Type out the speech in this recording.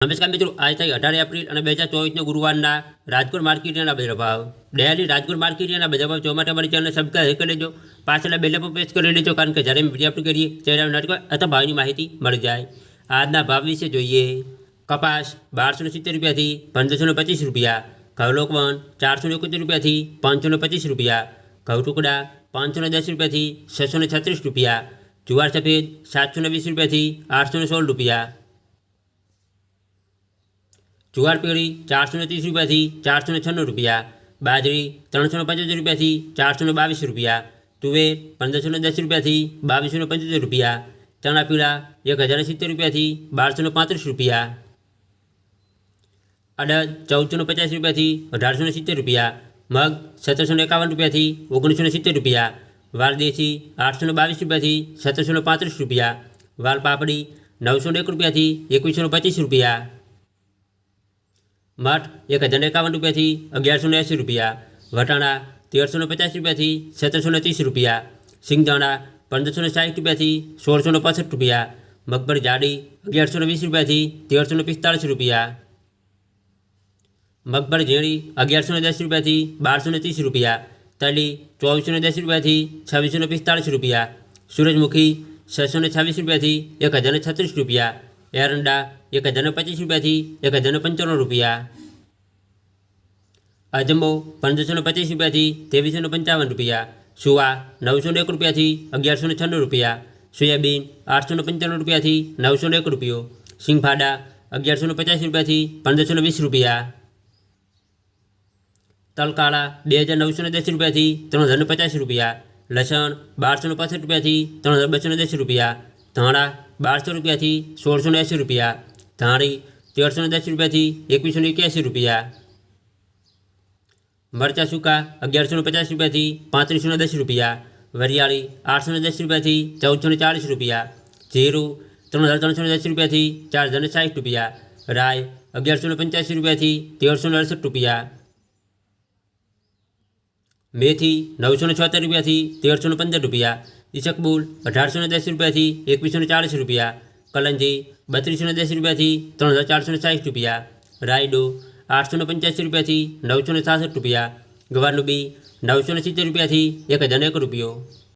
નમસ્કાર મિત્રો આજ તારીખ અઢાર એપ્રિલ અને બે હજાર ચોવીસનો ગુરુવારના રાજકોટ માર્કેટના બજાર ભાવ ડેલી રાજકોટ માર્કેટના બજાર ભાવ જોવા માટે અમારી ચેનલને સબસ્ક્રાઈબ કરી લેજો પાછળના બેલ પર પ્રેસ કરી લેજો કારણ કે જ્યારે અમે વિડીયો અપલોડ કરીએ ત્યારે નાટકો અથવા ભાવની માહિતી મળી જાય આજના ભાવ વિશે જોઈએ કપાસ બારસો ને સિત્તેર રૂપિયાથી પંદરસો ને પચીસ રૂપિયા ઘઉં લોકવન ચારસો ને એકોતેર રૂપિયાથી પાંચસો ને પચીસ રૂપિયા ઘઉં ટુકડા પાંચસો ને દસ રૂપિયાથી છસો ને છત્રીસ રૂપિયા જુવાર સફેદ સાતસો ને વીસ રૂપિયાથી આઠસો ને સોળ રૂપિયા જુવાર પેઢી ચારસો ને ત્રીસ રૂપિયાથી ચારસો ને છન્નું રૂપિયા બાજરી ત્રણસો ને પંચોતેર રૂપિયાથી ચારસો ને બાવીસ રૂપિયા તુવેર પંદરસો ને દસ રૂપિયાથી બાવીસો ને પંચોતેર રૂપિયા ચણા પીળા એક હજાર સિત્તેર રૂપિયાથી બારસો ને પાંત્રીસ રૂપિયા અડદ ચૌદસો ને પચાસ રૂપિયાથી અઢારસો ને સિત્તેર રૂપિયા મગ સત્તરસો ને એકાવન રૂપિયાથી ઓગણીસો ને સિત્તેર રૂપિયા વાલ દેશી આઠસો ને બાવીસ રૂપિયાથી સત્તરસો ને પાંત્રીસ રૂપિયા વાલ પાપડી નવસો ને એક રૂપિયાથી એકવીસો ને પચીસ રૂપિયા મઠ એક હજાર એકાવન રૂપિયાથી અગિયારસો ને એંસી રૂપિયા વટાણા તેરસો ને પચાસ રૂપિયાથી સત્તરસો ને ત્રીસ રૂપિયા સિંગદાણા પંદરસો ને સાઠ રૂપિયાથી સોળસો ને પાસઠ રૂપિયા મગફળી જાડી અગિયારસો ને વીસ રૂપિયાથી તેરસો ને પિસ્તાળીસ રૂપિયા મગફળી ઝીણી અગિયારસો ને દસ રૂપિયાથી બારસો ને ત્રીસ રૂપિયા તલી ચોવીસો ને દસ રૂપિયાથી છવ્વીસો ને પિસ્તાળીસ રૂપિયા સૂરજમુખી છસો ને છવ્વીસ રૂપિયાથી એક હજાર ને છત્રીસ રૂપિયા એરંડા એક હજાર ને પચીસ રૂપિયાથી એક હજાર ને પંચાણું રૂપિયા અજમો પંદરસો ને પચીસ રૂપિયાથી ત્રેવીસો ને પંચાવન રૂપિયા સુવા નવસો ને એક રૂપિયાથી અગિયારસો ને છન્નું રૂપિયા સોયાબીન આઠસો ને પંચાણું રૂપિયાથી નવસો ને એક રૂપિયો સિંગફાડા અગિયારસો ને પચાસ રૂપિયાથી પંદરસો ને વીસ રૂપિયા તલકાળા બે હજાર નવસો ને દસ રૂપિયાથી ત્રણ હજાર ને પચાસ રૂપિયા લસણ બારસો ને પાસઠ રૂપિયાથી ત્રણ હજાર બસો ને દસ રૂપિયા ધાણા બારસો રૂપિયાથી સોળસો ને એંસી રૂપિયા ધાણી તેરસો ને દસ રૂપિયાથી એકવીસો ને એક્યાસી રૂપિયા મરચાં સૂકા અગિયારસો ને પચાસ રૂપિયાથી પાંત્રીસો ને દસ રૂપિયા વરિયાળી આઠસો ને દસ રૂપિયાથી ચૌદસો ને ચાળીસ રૂપિયા જીરું ત્રણ હજાર ત્રણસો ને દસ રૂપિયાથી ચાર હજાર ને સાઠ રૂપિયા રાય અગિયારસો ને પંચ્યાસી રૂપિયાથી તેરસો ને અડસઠ રૂપિયા મેથી નવસો ને છોતેર રૂપિયાથી તેરસો ને પંદર રૂપિયા ઈસકબુલ અઢારસો ને દસ રૂપિયાથી એકવીસો ને ચાળીસ રૂપિયા કલંજી બત્રીસો ને દસ રૂપિયાથી ત્રણ હજાર ચારસો ને સાઠ રૂપિયા રાયડો આઠસો ને પંચ્યાસી રૂપિયાથી નવસો ને સાસઠ રૂપિયા ગવારનું બી નવસો ને સિત્તેર રૂપિયાથી એક હજાર ને એક રૂપિયો